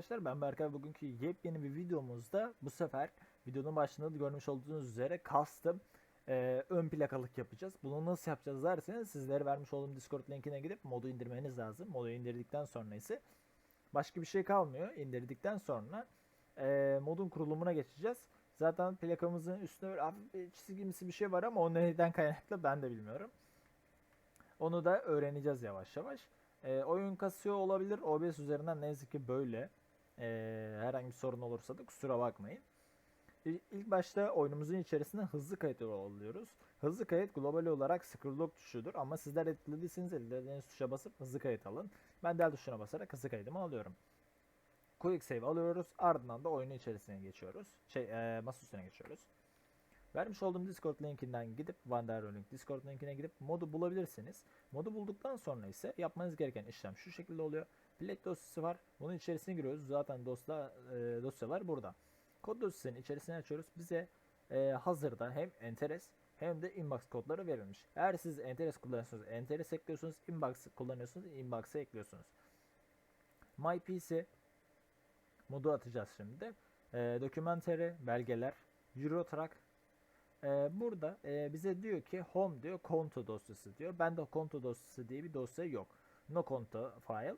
arkadaşlar ben Berkay bugünkü yepyeni bir videomuzda bu sefer videonun başında da görmüş olduğunuz üzere custom e, ön plakalık yapacağız. Bunu nasıl yapacağız derseniz sizlere vermiş olduğum Discord linkine gidip modu indirmeniz lazım. Modu indirdikten sonra ise başka bir şey kalmıyor. İndirdikten sonra e, modun kurulumuna geçeceğiz. Zaten plakamızın üstünde böyle hafif bir çizgimsi bir şey var ama o neden kaynaklı ben de bilmiyorum. Onu da öğreneceğiz yavaş yavaş. E, oyun kasıyor olabilir. OBS üzerinden ne yazık ki böyle. E, herhangi bir sorun olursa da kusura bakmayın. İlk başta oyunumuzun içerisinde hızlı kayıt alıyoruz. Hızlı kayıt global olarak scroll tuşudur ama sizler etkilediyseniz elleriniz tuşa basıp hızlı kayıt alın. Ben del tuşuna basarak hızlı kaydımı alıyorum. Quick save alıyoruz. Ardından da oyunun içerisine geçiyoruz. Şey, e, masa üstüne geçiyoruz. Vermiş olduğum Discord linkinden gidip Wanderlink Discord linkine gidip modu bulabilirsiniz. Modu bulduktan sonra ise yapmanız gereken işlem şu şekilde oluyor. Plate dosyası var. Bunun içerisine giriyoruz. Zaten dosya, e, dosyalar burada. Kod dosyasının içerisine açıyoruz. Bize e, hazırda hem Enteres hem de Inbox kodları verilmiş. Eğer siz Enteres kullanıyorsunuz, Enteres ekliyorsunuz. Inbox kullanıyorsunuz, Inbox'ı ekliyorsunuz. MyPC modu atacağız şimdi. E, dokümenteri, belgeler, Eurotrack. E, burada e, bize diyor ki home diyor konto dosyası diyor. Bende konto dosyası diye bir dosya yok. No konto file.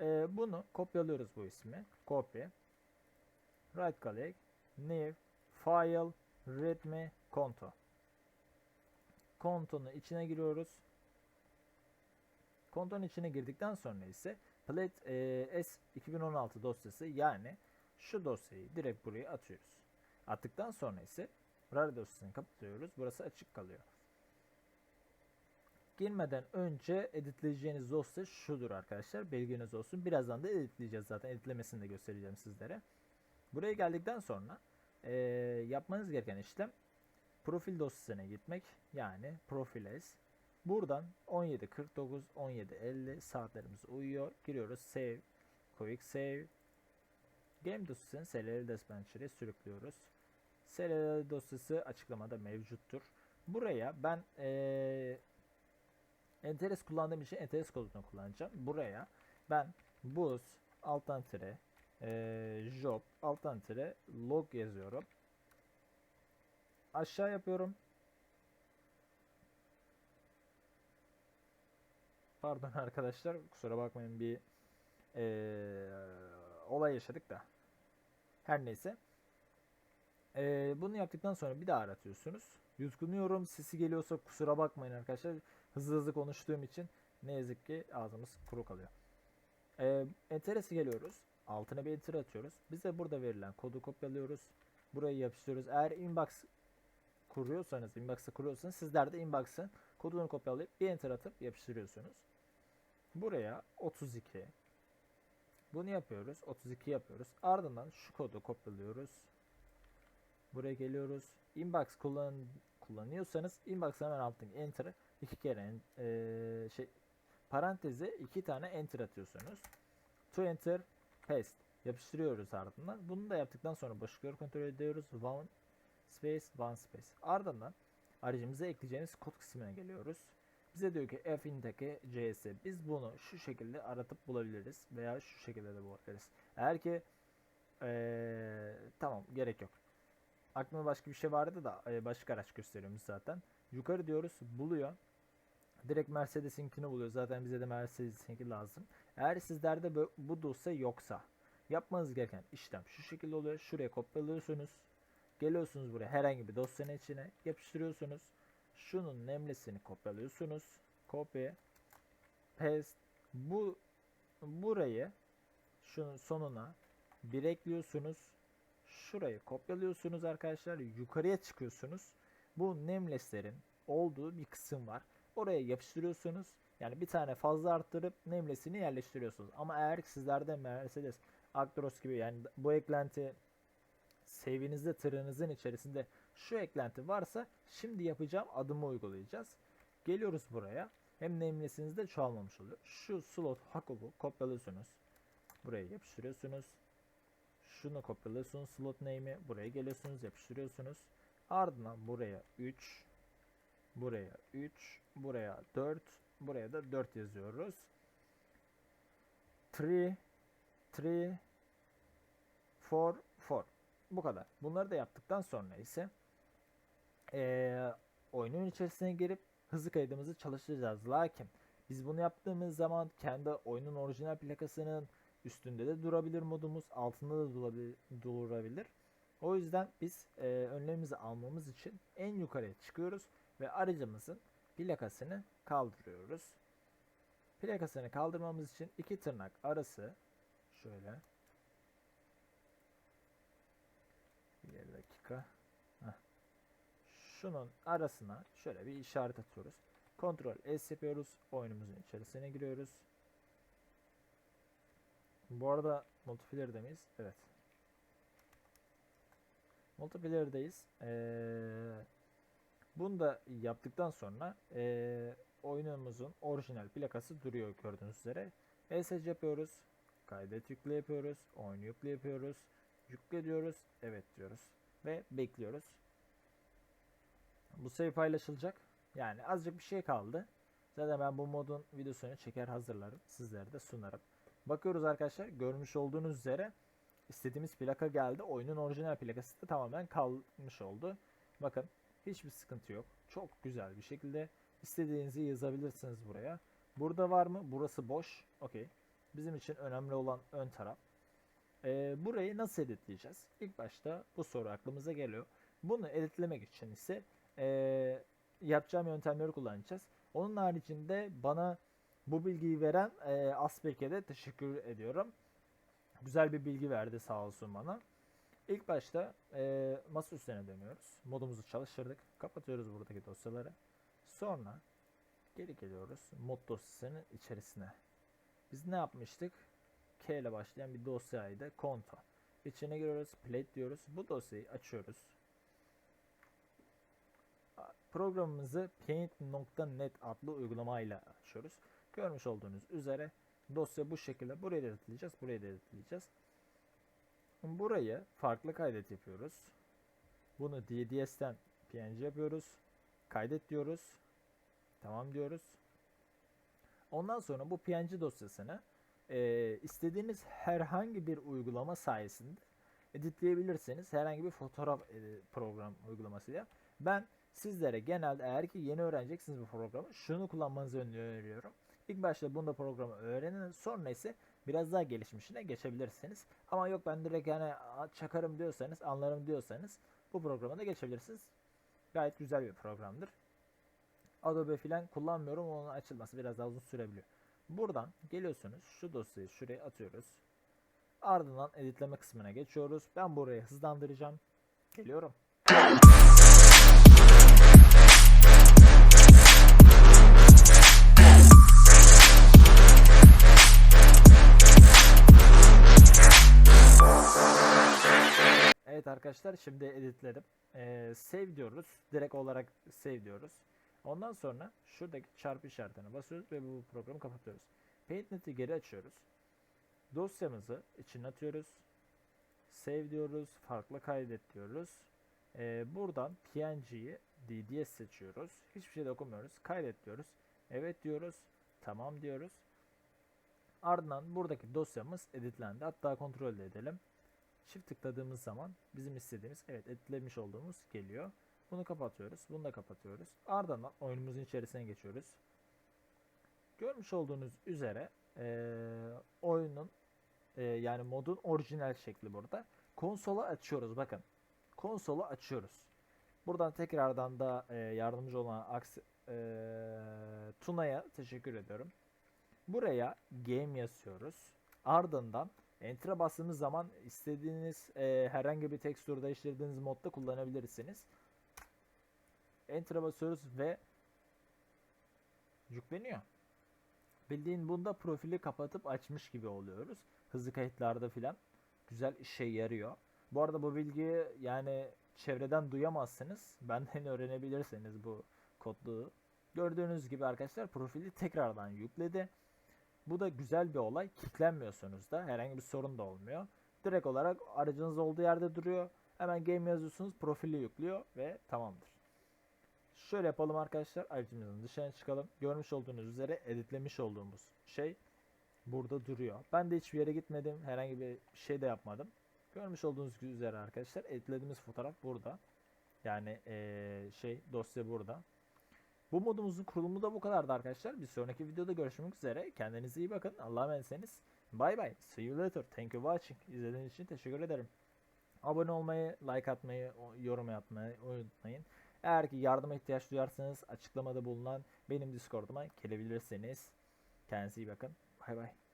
E, bunu kopyalıyoruz bu ismi. Copy. Right click. New. File. Readme. Konto. Kontonun içine giriyoruz. Kontonun içine girdikten sonra ise Plate e, S 2016 dosyası yani şu dosyayı direkt buraya atıyoruz. Attıktan sonra ise RAR dosyasını kapatıyoruz. Burası açık kalıyor. Girmeden önce editleyeceğiniz dosya şudur arkadaşlar. Bilginiz olsun. Birazdan da editleyeceğiz zaten. Editlemesini de göstereceğim sizlere. Buraya geldikten sonra e, yapmanız gereken işlem profil dosyasına gitmek. Yani profil S. Buradan 17.49, 17.50 saatlerimiz uyuyor. Giriyoruz save, quick save. Game dosyasını SLL Dispatcher'e sürüklüyoruz. SLL dosyası açıklamada mevcuttur. Buraya ben eee Enteres kullandığım için Enteres kodunu kullanacağım. Buraya ben bus alttan tire eee, job alttan tire log yazıyorum. Aşağı yapıyorum. Pardon arkadaşlar kusura bakmayın bir eee, olay yaşadık da. Her neyse. Eee, bunu yaptıktan sonra bir daha aratıyorsunuz. Yutkunuyorum. Sesi geliyorsa kusura bakmayın arkadaşlar. Hızlı hızlı konuştuğum için ne yazık ki ağzımız kuru kalıyor. Eee enteresi geliyoruz. Altına bir enter atıyoruz. Bize burada verilen kodu kopyalıyoruz. Burayı yapıştırıyoruz. Eğer inbox kuruyorsanız, inbox'ı kuruyorsanız sizler de inbox'ın kodunu kopyalayıp bir enter atıp yapıştırıyorsunuz. Buraya 32 bunu yapıyoruz. 32 yapıyoruz. Ardından şu kodu kopyalıyoruz. Buraya geliyoruz. Inbox kullan kullanıyorsanız inbox hemen altına enter'ı iki kere eee, şey paranteze iki tane enter atıyorsunuz. To enter paste yapıştırıyoruz ardından. Bunu da yaptıktan sonra boşlukları kontrol ediyoruz. One space one space. Ardından aracımıza ekleyeceğimiz kod kısmına geliyoruz. Bize diyor ki f'indeki cs. Biz bunu şu şekilde aratıp bulabiliriz veya şu şekilde de bulabiliriz. Eğer ki eee, tamam gerek yok. Aklımda başka bir şey vardı da e, başka araç gösteriyormuş zaten. Yukarı diyoruz buluyor. Direkt Mercedes'inkini buluyor. Zaten bize de Mercedes'inki lazım. Eğer sizlerde bu, dosya yoksa yapmanız gereken işlem şu şekilde oluyor. Şuraya kopyalıyorsunuz. Geliyorsunuz buraya herhangi bir dosyanın içine yapıştırıyorsunuz. Şunun nemlesini kopyalıyorsunuz. Copy paste bu burayı şunun sonuna bir ekliyorsunuz. Şurayı kopyalıyorsunuz arkadaşlar. Yukarıya çıkıyorsunuz. Bu nameless'lerin olduğu bir kısım var. Oraya yapıştırıyorsunuz. Yani bir tane fazla arttırıp nameless'ini yerleştiriyorsunuz. Ama eğer sizlerde Mercedes, Actros gibi yani bu eklenti save'inizde tırınızın içerisinde şu eklenti varsa şimdi yapacağım adımı uygulayacağız. Geliyoruz buraya. Hem nameless'iniz de çoğalmamış oluyor. Şu slot hakobu kopyalıyorsunuz. Buraya yapıştırıyorsunuz. Şunu kopyalıyorsunuz slot name'i. Buraya geliyorsunuz yapıştırıyorsunuz. Ardından buraya 3 buraya 3 buraya 4 buraya da 4 yazıyoruz. 3 3 for for. Bu kadar. Bunları da yaptıktan sonra ise eee, oyunun içerisine girip hızlı kaydımızı çalıştıracağız. Lakin biz bunu yaptığımız zaman kendi oyunun orijinal plakasının üstünde de durabilir modumuz, altında da durabilir. durabilir. O yüzden biz eee önlemimizi almamız için en yukarıya çıkıyoruz ve aracımızın plakasını kaldırıyoruz. Plakasını kaldırmamız için iki tırnak arası şöyle bir dakika. Heh. Şunun arasına şöyle bir işaret atıyoruz. Ctrl S yapıyoruz. Oyunumuzun içerisine giriyoruz. Bu arada multiplayer'de miyiz? Evet. Multiplayer'deyiz. Ee, bunu da yaptıktan sonra ee, oyunumuzun orijinal plakası duruyor gördüğünüz üzere. Message yapıyoruz. Kaydet yükle yapıyoruz. Oyun yükle yapıyoruz. Yükle diyoruz. Evet diyoruz. Ve bekliyoruz. Bu save paylaşılacak. Yani azıcık bir şey kaldı. Zaten ben bu modun videosunu çeker hazırlarım. Sizlere de sunarım. Bakıyoruz arkadaşlar. Görmüş olduğunuz üzere istediğimiz plaka geldi. Oyunun orijinal plakası da tamamen kalmış oldu. Bakın hiçbir sıkıntı yok. Çok güzel bir şekilde istediğinizi yazabilirsiniz buraya. Burada var mı? Burası boş. Okey. Bizim için önemli olan ön taraf. Ee, burayı nasıl editleyeceğiz? İlk başta bu soru aklımıza geliyor. Bunu editlemek için ise ee, yapacağım yöntemleri kullanacağız. Onun haricinde bana bu bilgiyi veren ee, Asbek'e de teşekkür ediyorum. Güzel bir bilgi verdi sağ olsun bana. İlk başta ee, masa üstüne dönüyoruz. Modumuzu çalıştırdık. Kapatıyoruz buradaki dosyaları. Sonra geri geliyoruz mod dosyasının içerisine. Biz ne yapmıştık? K ile başlayan bir dosyaydı. Konto. İçine giriyoruz. Plate diyoruz. Bu dosyayı açıyoruz. Programımızı paint.net adlı uygulamayla açıyoruz. Görmüş olduğunuz üzere dosya bu şekilde. Buraya da editleyeceğiz. Buraya da. Burayı farklı kaydet yapıyoruz. Bunu DDS'ten PNG yapıyoruz. Kaydet diyoruz. Tamam diyoruz. Ondan sonra bu PNG dosyasını e, istediğiniz herhangi bir uygulama sayesinde editleyebilirsiniz. Herhangi bir fotoğraf e, program uygulamasıyla. Ben sizlere genelde eğer ki yeni öğreneceksiniz bu programı şunu kullanmanızı öneriyorum. İlk başta bunda programı öğrenin sonra ise biraz daha gelişmişine geçebilirsiniz. Ama yok ben direkt yani "Aa, çakarım diyorsanız anlarım diyorsanız bu programa da geçebilirsiniz. Gayet güzel bir programdır. Adobe filan kullanmıyorum. Onun açılması biraz daha uzun sürebiliyor. Buradan geliyorsunuz. Şu dosyayı şuraya atıyoruz. Ardından editleme kısmına geçiyoruz. Ben burayı hızlandıracağım. Geliyorum. Arkadaşlar şimdi editledim. Ee, save diyoruz. Direkt olarak save diyoruz. Ondan sonra şuradaki çarpı işaretine basıyoruz ve bu programı kapatıyoruz. PaintNet'i geri açıyoruz. Dosyamızı içine atıyoruz. Save diyoruz. Farklı kaydet diyoruz. Ee, buradan PNG'yi DDS seçiyoruz. Hiçbir şey dokunmuyoruz. Kaydet diyoruz. Evet diyoruz. Tamam diyoruz. Ardından buradaki dosyamız editlendi. Hatta kontrol de edelim. Çift tıkladığımız zaman bizim istediğimiz evet editlemiş olduğumuz geliyor. Bunu kapatıyoruz. Bunu da kapatıyoruz. Ardından oyunumuzun içerisine geçiyoruz. Görmüş olduğunuz üzere eee, oyunun eee, yani modun orijinal şekli burada. Konsola açıyoruz bakın. Konsolu açıyoruz. Buradan tekrardan da eee, yardımcı olan Aks eee, Tuna'ya teşekkür ediyorum. Buraya game yazıyoruz. Ardından Enter'a bastığınız zaman istediğiniz eee, herhangi bir tekstür değiştirdiğiniz modda kullanabilirsiniz. Enter'a basıyoruz ve yükleniyor. Bildiğin bunda profili kapatıp açmış gibi oluyoruz. Hızlı kayıtlarda filan güzel işe yarıyor. Bu arada bu bilgiyi yani çevreden duyamazsınız. Benden öğrenebilirsiniz bu kodluğu. Gördüğünüz gibi arkadaşlar profili tekrardan yükledi. Bu da güzel bir olay. Kilitlenmiyorsunuz da. Herhangi bir sorun da olmuyor. Direkt olarak aracınız olduğu yerde duruyor. Hemen game yazıyorsunuz. Profili yüklüyor ve tamamdır. Şöyle yapalım arkadaşlar. Aracımızın dışına çıkalım. Görmüş olduğunuz üzere editlemiş olduğumuz şey burada duruyor. Ben de hiçbir yere gitmedim. Herhangi bir şey de yapmadım. Görmüş olduğunuz üzere arkadaşlar editlediğimiz fotoğraf burada. Yani eee, şey dosya burada. Bu modumuzun kurulumu da bu kadardı arkadaşlar. Bir sonraki videoda görüşmek üzere. Kendinize iyi bakın. Allah'a emanetseniz. Bye bye. See you later. Thank you watching. İzlediğiniz için teşekkür ederim. Abone olmayı, like atmayı, yorum yapmayı unutmayın. Eğer ki yardıma ihtiyaç duyarsanız açıklamada bulunan benim Discord'uma gelebilirsiniz. Kendinize iyi bakın. Bay bay.